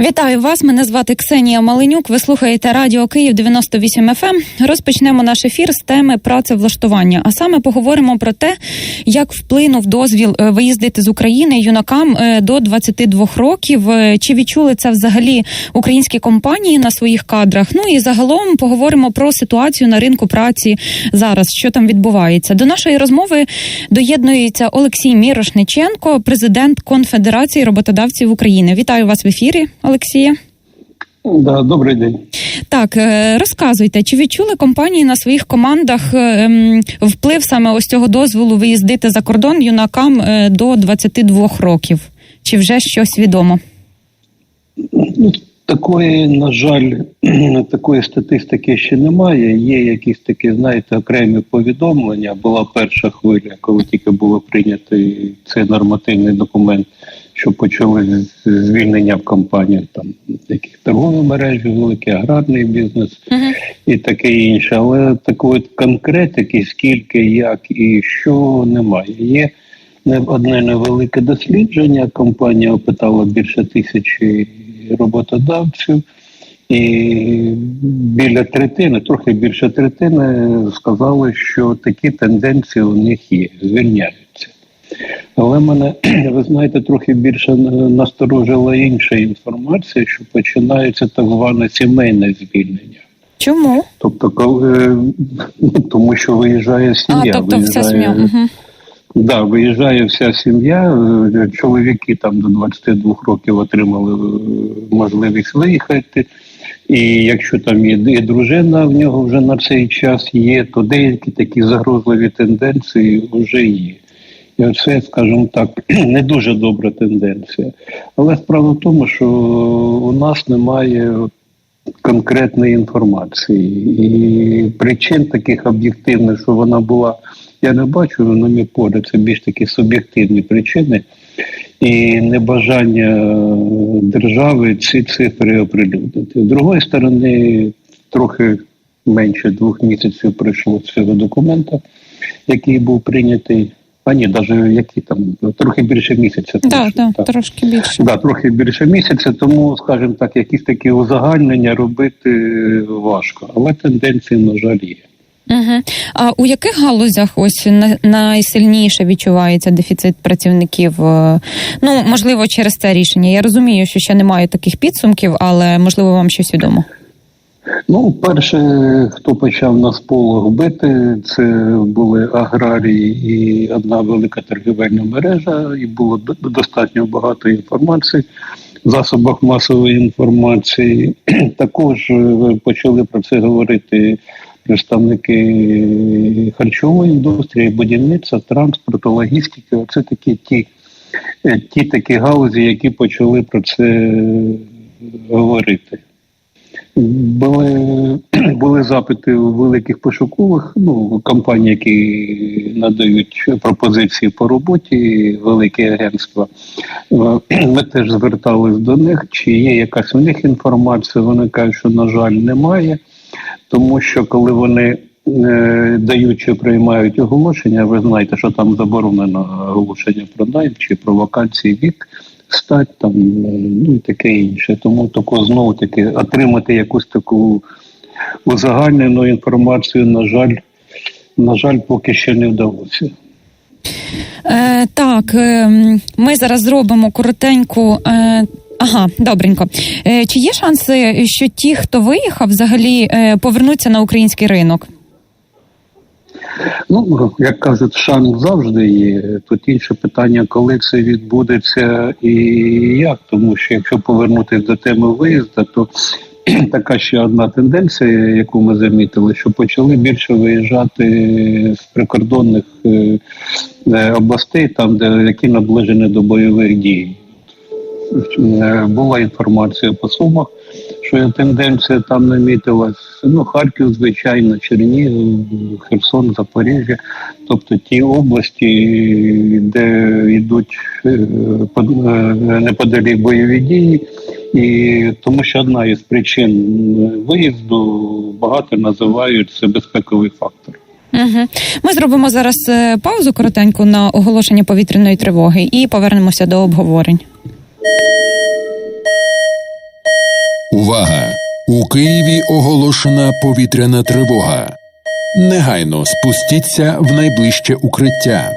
Вітаю вас. Мене звати Ксенія Маленюк. Ви слухаєте Радіо Київ 98 FM. Ем. Розпочнемо наш ефір з теми працевлаштування. А саме поговоримо про те, як вплинув дозвіл е, виїздити з України юнакам е, до 22 років. Е, Чи відчули це взагалі українські компанії на своїх кадрах? Ну і загалом поговоримо про ситуацію на ринку праці зараз, що там відбувається. До нашої розмови доєднується Олексій Мірошниченко, президент Конфедерації роботодавців України. Вітаю вас в ефірі. Олексія. Да, добрий день. Так, е, розказуйте, чи відчули компанії на своїх командах ем, вплив саме ось цього дозволу виїздити за кордон юнакам е, до 22 років? Чи вже щось відомо? Ну, такої, на жаль, такої статистики ще немає. Є якісь такі, знаєте, окремі повідомлення. Була перша хвиля, коли тільки було прийнято цей нормативний документ що почали звільнення в компаніях там яких торгові мережі, великий аграрний бізнес uh-huh. і таке інше. Але такої конкретики, скільки, як і що немає. Є не одне невелике дослідження. Компанія опитала більше тисячі роботодавців. І біля третини, трохи більше третини, сказали, що такі тенденції у них є, звільняються. Але мене, ви знаєте, трохи більше насторожила інша інформація, що починається так зване сімейне звільнення. Чому? Тобто, коли ну, тому що виїжджає сім'я, а, тобто виїжджає, вся сім'я. Угу. Да, виїжджає вся сім'я. Чоловіки там до 22 років отримали е, можливість виїхати. І якщо там є і дружина в нього вже на цей час є, то деякі такі загрозливі тенденції вже є. І оце, скажімо так, не дуже добра тенденція. Але справа в тому, що у нас немає конкретної інформації. І причин таких об'єктивних, що вона була, я не бачу, на мій погляд, це більш такі суб'єктивні причини. І небажання держави ці цифри оприлюднити. З другої сторони, трохи менше двох місяців пройшло цього документа, який був прийнятий а ні, навіть які там трохи більше місяця. Да, да, так, трошки більше. Да, трохи більше місяця, тому, скажімо так, якісь такі узагальнення робити важко, але тенденції, на жаль, є. Угу. А у яких галузях ось найсильніше відчувається дефіцит працівників? Е, ну можливо, через це рішення. Я розумію, що ще немає таких підсумків, але можливо вам щось відомо. Ну, перше, хто почав на сполох бити, це були аграрії і одна велика торгівельна мережа, і було достатньо багато інформації в засобах масової інформації. Також е, почали про це говорити представники харчової індустрії, будівництва, транспорту, логістики. Оце такі ті, е, ті такі галузі, які почали про це говорити. Були були запити у великих пошукових ну, компаній, які надають пропозиції по роботі, великі агентства. Ми теж звертались до них, чи є якась у них інформація. Вони кажуть, що, на жаль, немає, тому що коли вони е, дають чи приймають оголошення, ви знаєте, що там заборонено оголошення про найм чи про вакансії вік стать там, ну і таке інше. Тому тако знову таки отримати якусь таку узагальнену інформацію, на жаль, на жаль, поки ще не вдалося. Е, Так, е, ми зараз зробимо коротеньку. Е... Ага, добренько. Е, чи є шанси, що ті, хто виїхав, взагалі е, повернуться на український ринок? Ну, як кажуть, шанс завжди є. Тут інше питання, коли це відбудеться і як. Тому що якщо повернутися до теми виїзду, то така ще одна тенденція, яку ми замітили, що почали більше виїжджати з прикордонних е, е, областей, там де які наближені до бойових дій. Е, була інформація по сумах що тенденція там намітилась. Ну, Харків, звичайно, Чернігів, Херсон, Запоріжжя, тобто ті області, де йдуть е, е, неподалік бойові дії. І тому що одна із причин виїзду багато називають це безпековий фактор. Угу. Ми зробимо зараз е, паузу коротеньку на оголошення повітряної тривоги і повернемося до обговорень. Увага! У Києві оголошена повітряна тривога. Негайно спустіться в найближче укриття.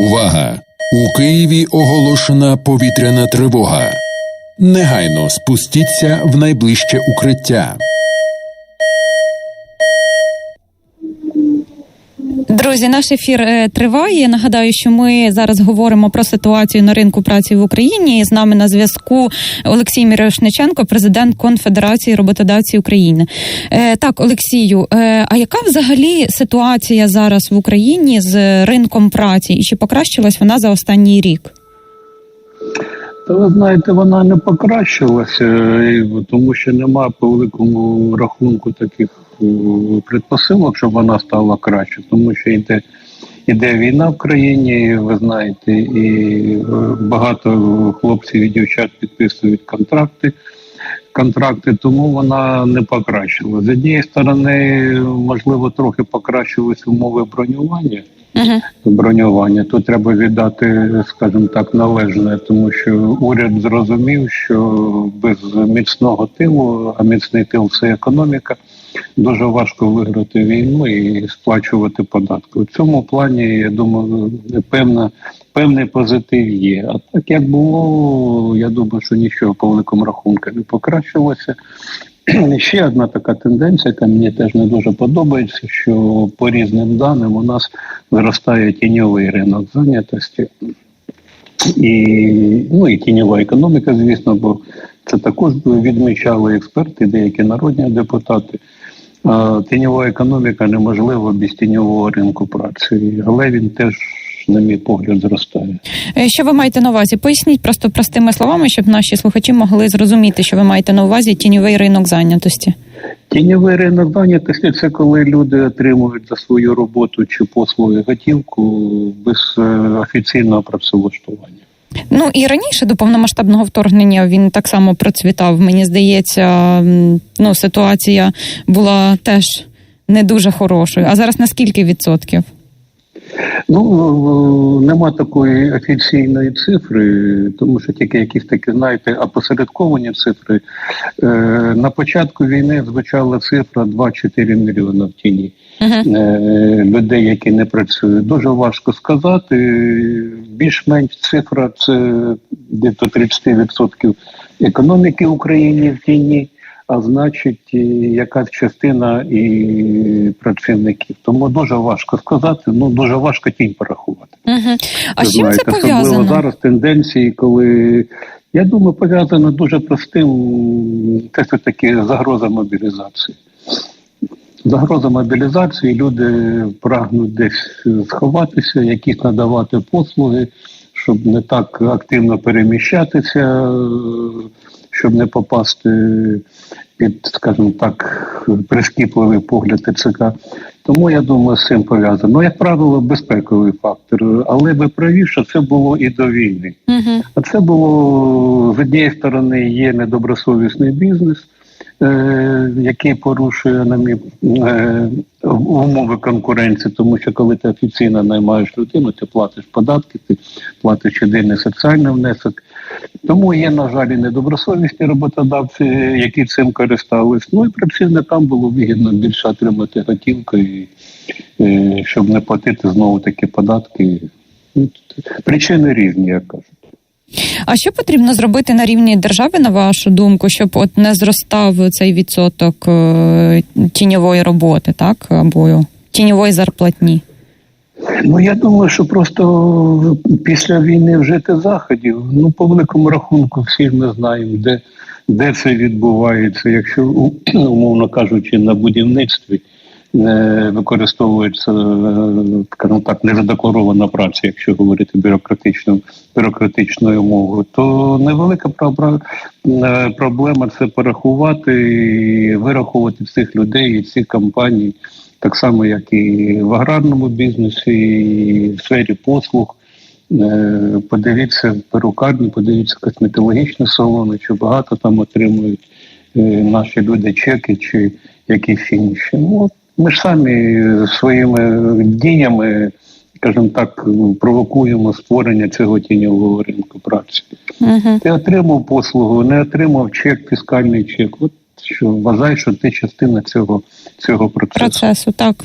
Увага! У Києві оголошена повітряна тривога. Негайно спустіться в найближче укриття. Друзі, наш ефір е, триває. Нагадаю, що ми зараз говоримо про ситуацію на ринку праці в Україні. І з нами на зв'язку Олексій Мірошниченко, президент Конфедерації роботодавців України. Е, так, Олексію, е, а яка взагалі ситуація зараз в Україні з ринком праці? І чи покращилась вона за останній рік? Та ви знаєте, вона не покращилася, тому що нема по великому рахунку таких предпосилок, щоб вона стала краще, тому що йде, йде війна в країні, ви знаєте, і е, багато хлопців і дівчат підписують контракти. Контракти, тому вона не покращила. З однієї сторони, можливо, трохи покращились умови бронювання Угу. бронювання. Тут треба віддати, скажімо так, належне, тому що уряд зрозумів, що без міцного тилу, а міцний тил це економіка. Дуже важко виграти війну і сплачувати податки. У цьому плані я думаю, певна певний позитив є. А так як було, я думаю, що нічого по великому рахунку не покращилося. Ще одна така тенденція, яка мені теж не дуже подобається, що по різним даним у нас зростає тіньовий ринок зайнятості. І, ну, і тіньова економіка, звісно, бо це також відмічали експерти, деякі народні депутати. Тіньова економіка неможлива без тіньового ринку праці, але він теж, на мій погляд, зростає. Е, Що ви маєте на увазі? Поясніть просто простими словами, щоб наші слухачі могли зрозуміти, що ви маєте на увазі тіньовий ринок зайнятості. Тіньовий ринок зайнятості це коли люди отримують за свою роботу чи послуги готівку без е, офіційного працевлаштування. Ну і раніше до повномасштабного вторгнення він так само процвітав. Мені здається, ну ситуація була теж не дуже хорошою. А зараз на скільки відсотків? Ну е, нема такої офіційної цифри, тому що тільки якісь такі, знаєте, опосередковані цифри. Е, На початку війни звучала цифра 2-4 мільйони в тіні. Е, людей, які не працюють. Дуже важко сказати. Більш-менш цифра це десь до 30% економіки України в тіні, а значить, якась частина і працівників. Тому дуже важко сказати, ну дуже важко тінь порахувати. Угу. А Ви з чим це знаєте, особливо пов'язано? зараз тенденції, коли я думаю, пов'язано дуже простим, це все таки загроза мобілізації. Загроза мобілізації, люди прагнуть десь сховатися, якісь надавати послуги, щоб не так активно переміщатися, щоб не попасти під, скажімо так, прискіпливий погляд ТЦК. Тому я думаю, з цим пов'язано. Ну, як правило, безпековий фактор. Але ви праві, що це було і до війни. Угу. А це було з однієї сторони є недобросовісний бізнес, який порушує на е, умови конкуренції, тому що коли ти офіційно наймаєш людину, ти платиш податки, ти платиш єдиний соціальний внесок. Тому є, на жаль, і недобросовісні роботодавці, які цим користались. Ну і працівникам було вигідно більше отримати готівку, і, е, щоб не платити знову такі податки. Ну, Причини різні, як кажуть. А що потрібно зробити на рівні держави, на вашу думку, щоб от не зростав цей відсоток е, тіньової роботи, так або тіньової зарплатні? Ну я думаю, що просто після війни вжити заходів. Ну, по великому рахунку, всі ми знаємо, де, де це відбувається. Якщо умовно кажучи, на будівництві використовується, е, скажімо так, незадекларована праця, якщо говорити бюрократичною бюрократичною мовою, то невелика е, проблема це порахувати і вирахувати всіх людей і всі компанії, так само як і в аграрному бізнесі, і в сфері послуг. Е, Подивіться перукарні, подивіться косметологічні салони, чи багато там отримують наші люди чеки чи якісь інші. Ну, ми ж самі своїми діями, скажімо так, провокуємо створення цього тіньового ринку праці. Угу. Ти отримав послугу, не отримав чек, фіскальний чек. От що вважай, що ти частина цього, цього процесу. Процесу, так.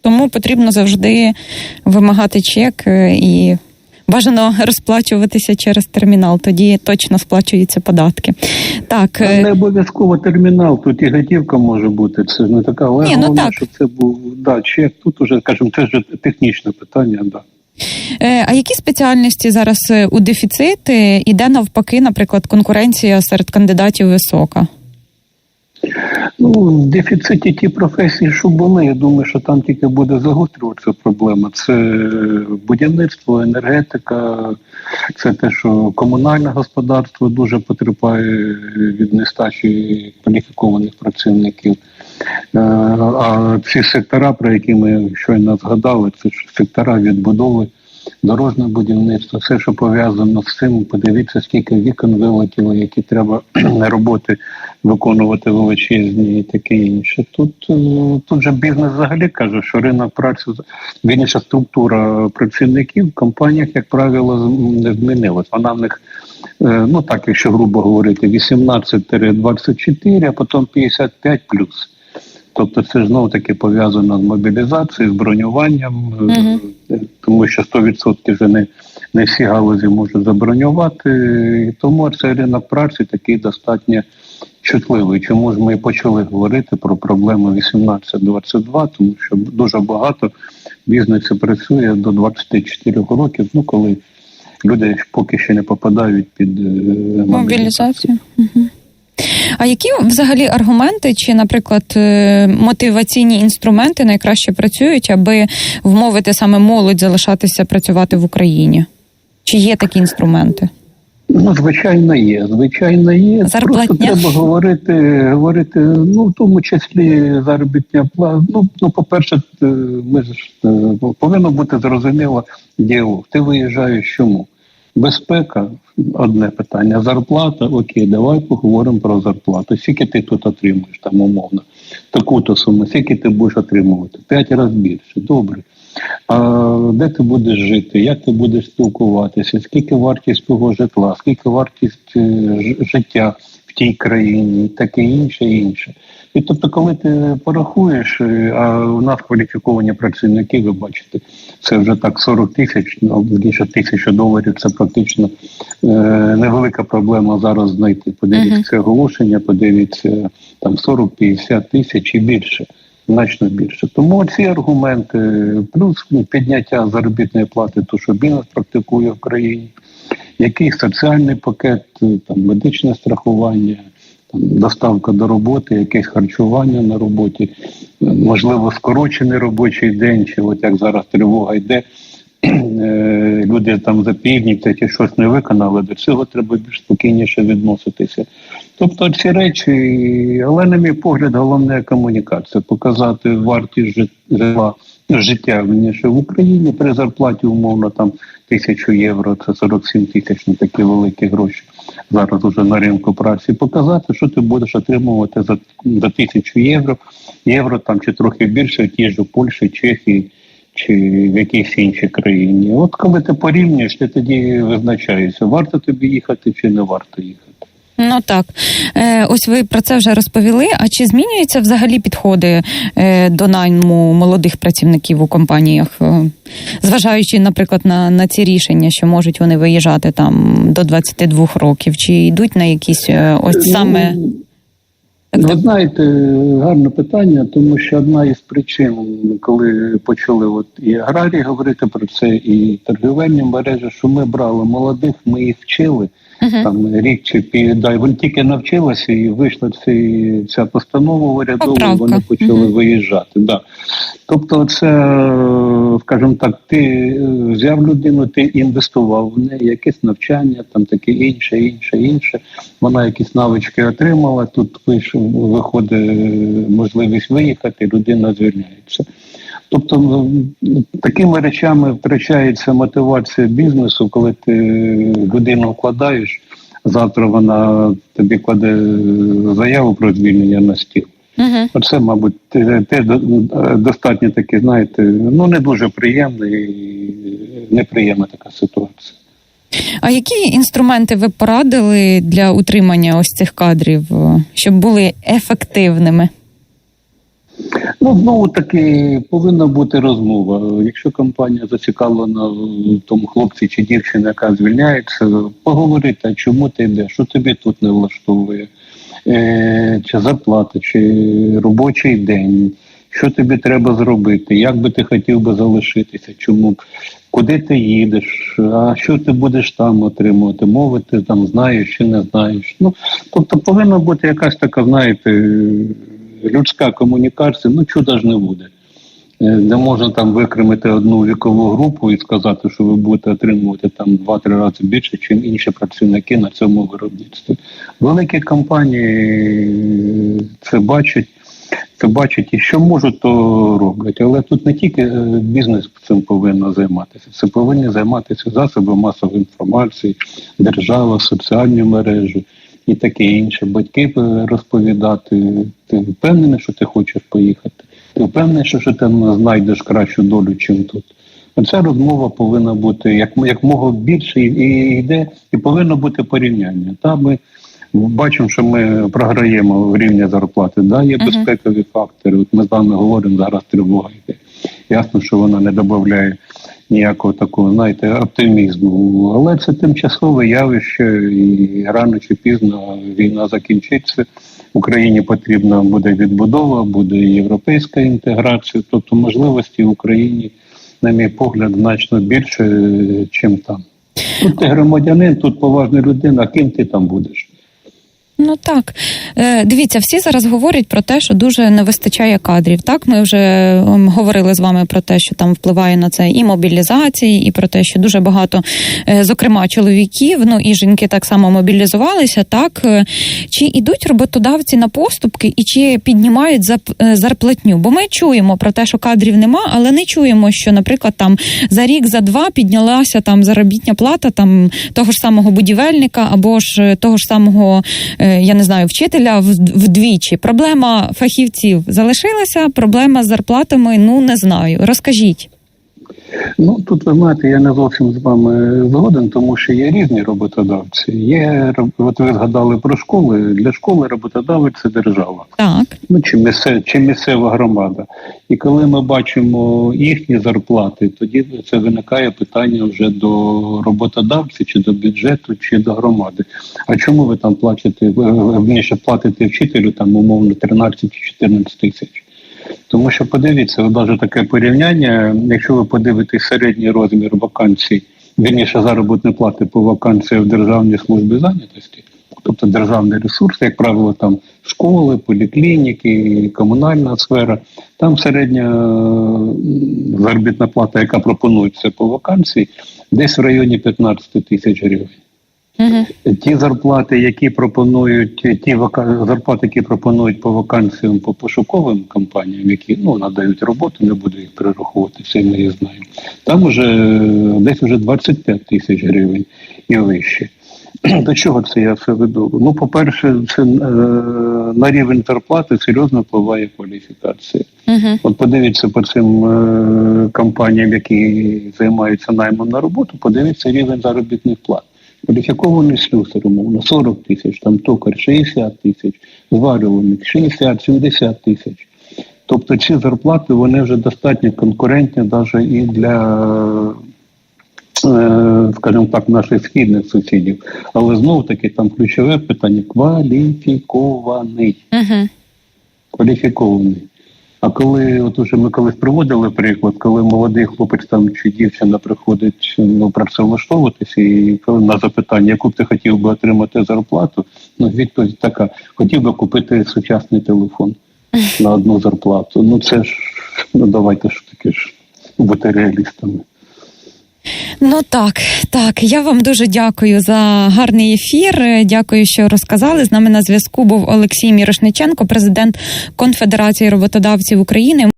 Тому потрібно завжди вимагати чек е, і бажано розплачуватися через термінал. Тоді точно сплачуються податки. Так, Там е, не обов'язково термінал, тут і готівка може бути. Це ж не така, але Ні, ну так. щоб це був да, чек. Тут уже, скажімо, це ж технічне питання, да. Е, А які спеціальності зараз е, у дефіцит е, і де навпаки, наприклад, конкуренція серед кандидатів висока? Ну, в дефіциті ті професії, що були, я думаю, що там тільки буде загострюватися проблема. Це будівництво, енергетика, це те, що комунальне господарство дуже потерпає від нестачі кваліфікованих працівників. Е, А ці сектора, про які ми щойно згадали, це сектора відбудови, дорожнє будівництво, все, що пов'язано з цим. Подивіться, скільки вікон вилетіло, які треба роботи виконувати величезні і таке інше. Тут, е, тут же бізнес взагалі каже, що ринок праці вірніше структура працівників в компаніях, як правило, не змінилась. Вона в них, е, ну так, якщо грубо говорити, 18-24, а потім 55 плюс. Тобто це знову таки пов'язано з мобілізацією, з бронюванням, е, тому що 100% вже не, не всі галузі можуть забронювати. І Тому цей ринок праці такий достатньо чутливий. Чому ж ми почали говорити про проблему 18-22, тому що дуже багато бізнесу працює до 24 років, ну коли люди поки ще не попадають під е, мобілізацію. Мобілізацію. Угу. А які взагалі аргументи чи, наприклад, е, мотиваційні інструменти найкраще працюють, аби вмовити саме молодь залишатися працювати в Україні? Чи є такі інструменти? Ну, звичайно, є. Звичайно, є. Зарплатня? Просто треба говорити, говорити, ну, в тому числі заробітня плата. Ну, ну, по-перше, е, ми ж е, повинно бути зрозуміло діалог. Ти виїжджаєш чому? Безпека одне питання. Зарплата, окей, давай поговоримо про зарплату. Скільки ти тут отримуєш там умовно? Таку-то суму, скільки ти будеш отримувати? П'ять разів більше. Добре. А де ти будеш жити, як ти будеш спілкуватися, скільки вартість твого житла, скільки вартість е, життя в тій країні, і таке інше, і інше. І тобто, коли ти порахуєш, е, а у нас кваліфіковані працівники, ви бачите, це вже так 40 тисяч, ну більше тисяча доларів. Це практично е, невелика проблема зараз знайти. Подивіться оголошення, подивіться там 40-50 тисяч і більше значно більше. Тому ці аргументи, плюс ну, підняття заробітної плати, то що бізнес практикує в країні, який соціальний пакет, там медичне страхування, там доставка до роботи, якесь харчування на роботі, можливо, скорочений робочий день, чи от як зараз тривога йде. е, Люди там запівніться чи щось не виконали, до цього треба більш спокійніше відноситися. Тобто ці речі, але на мій погляд, головне комунікація, показати вартість жит- житла, життя вірніше, в Україні при зарплаті умовно там тисячу євро, це 47 тисяч, не такі великі гроші зараз уже на ринку праці. Показати, що ти будеш отримувати за, за тисячу євро, євро там чи трохи більше в тій же Польщі, Чехії чи в якійсь іншій країні. От коли ти порівнюєш, ти тоді визначаєшся, варто тобі їхати чи не варто їхати. Ну так, е, ось ви про це вже розповіли. А чи змінюються взагалі підходи е, до найму молодих працівників у компаніях, е, зважаючи, наприклад, на, на ці рішення, що можуть вони виїжджати там до 22 років, чи йдуть на якісь е, ось саме Ну, Так, Ви знаєте, гарне питання, тому що одна із причин, коли почали от і аграрії говорити про це, і торгівельні мережі, що ми брали молодих, ми їх вчили, Мгм. там рік чи пів, да, вони тільки навчилися і вийшла ці, ця постанова урядова, вони почали Мгм. виїжджати. Да. Тобто, це, е, скажімо так, ти е, взяв людину, ти інвестував в неї, якесь навчання, там таке інше, інше, інше. Вона якісь навички отримала. Тут вийшов, виходить е, можливість виїхати, людина звільняється. Тобто ну, такими речами втрачається мотивація бізнесу, коли ти людину вкладаєш, завтра вона тобі кладе заяву про звільнення на стіл. Мгм. Оце, мабуть, те, те достатньо таке, знаєте, ну не дуже приємне і неприємна така ситуація. А які інструменти ви порадили для утримання ось цих кадрів, щоб були ефективними? Ну, знову таки повинна бути розмова. Якщо компанія зацікавлена в тому хлопці чи дівчині, яка звільняється, поговорити, а чому ти йдеш, що тобі тут не влаштовує, е, чи зарплата, чи робочий день, що тобі треба зробити, як би ти хотів би залишитися, чому. Куди ти їдеш, а що ти будеш там отримувати? Мови ти там знаєш чи не знаєш. Ну тобто повинна бути якась така, знаєте, людська комунікація, ну чуда ж не буде. Е, Не можна там викремити одну вікову групу і сказати, що ви будете отримувати там два-три рази більше, ніж інші працівники на цьому виробництві. Великі компанії це бачать, це бачать і що можуть, то роблять. Але тут не тільки е, бізнес цим повинен займатися, це повинні займатися засоби масової інформації, держава, соціальні мережі і таке інше. Батьки е, розповідати. Ти впевнений, що ти хочеш поїхати? Ти впевнений, що, що ти знайдеш кращу долю, чим тут. Ця розмова повинна бути як, як мого більше і, і йде, і повинно бути порівняння. Та ми бачимо, що ми програємо в рівні зарплати. Да, є безпекові фактори. От ми з вами говоримо зараз тривога йде. Ясно, що вона не додає ніякого такого, знаєте, оптимізму. Але це тимчасове явище, і рано чи пізно війна закінчиться. Україні потрібна буде відбудова, буде європейська інтеграція, тобто можливості в Україні, на мій погляд, значно більше, ніж там. Тут ти громадянин, тут поважна людина, ким ти там будеш? Ну так Е, дивіться, всі зараз говорять про те, що дуже не вистачає кадрів. Так, ми вже ем, говорили з вами про те, що там впливає на це і мобілізації, і про те, що дуже багато, е, зокрема, чоловіків, ну і жінки так само мобілізувалися. Так Е, чи ідуть роботодавці на поступки і чи піднімають зарплатню? Бо ми чуємо про те, що кадрів нема, але не чуємо, що, наприклад, там за рік, за два піднялася там заробітня плата там того ж самого будівельника або ж того ж самого, я не знаю, вчителя вдвічі. Проблема фахівців залишилася, проблема з зарплатами, ну не знаю. Розкажіть. Ну тут ви знаєте, я не зовсім з вами згоден, тому що є різні роботодавці. Є от ви згадали про школи. Для школи роботодавець це держава. Так. ну чи місцева, чи місцева громада. І коли ми бачимо їхні зарплати, тоді це виникає питання вже до роботодавця, чи до бюджету, чи до громади. А чому ви там платите вніше платите вчителю там умовно 13 чи 14 тисяч? Тому що подивіться, навіть таке порівняння, якщо ви подивитесь середній розмір вакансій, вірніше заробітної плати по вакансіям в Державній службі зайнятості, тобто державний ресурс, як правило, там школи, поліклініки, комунальна сфера, там середня заробітна плата, яка пропонується по вакансії, десь в районі 15 тисяч гривень. Угу. Ті зарплати, які пропонують, ті вака... зарплати, які пропонують по вакансіям по пошуковим компаніям, які ну надають роботу, не буду їх перераховувати, всі ми їх знаємо. Там вже десь вже 25 тисяч гривень і вище. До чого це я все веду? Ну, по-перше, це е, на рівень зарплати серйозно впливає кваліфікація. Угу. От подивіться по цим е, компаніям, які займаються наймом на роботу, подивіться рівень заробітних плат. Кваліфікований слюсар, умовно, 40 тисяч, там токар 60 тисяч, зварювальник 60-70 тисяч. Тобто ці зарплати вони вже достатньо конкурентні навіть і для, е, скажімо так, наших східних сусідів. Але знову таки там ключове питання кваліфікований Угу. кваліфікований. А коли от уже ми колись приводили приклад, коли молодий хлопець там чи дівчина приходить ну працевлаштовуватися, і коли на запитання, яку б ти хотів би отримати зарплату, ну відповідь така: хотів би купити сучасний телефон на одну зарплату. Ну це ж ну давайте ж таки ж бути реалістами. Ну так, так. Я вам дуже дякую за гарний ефір. Дякую, що розказали. З нами на зв'язку був Олексій Мірошниченко, президент Конфедерації роботодавців України.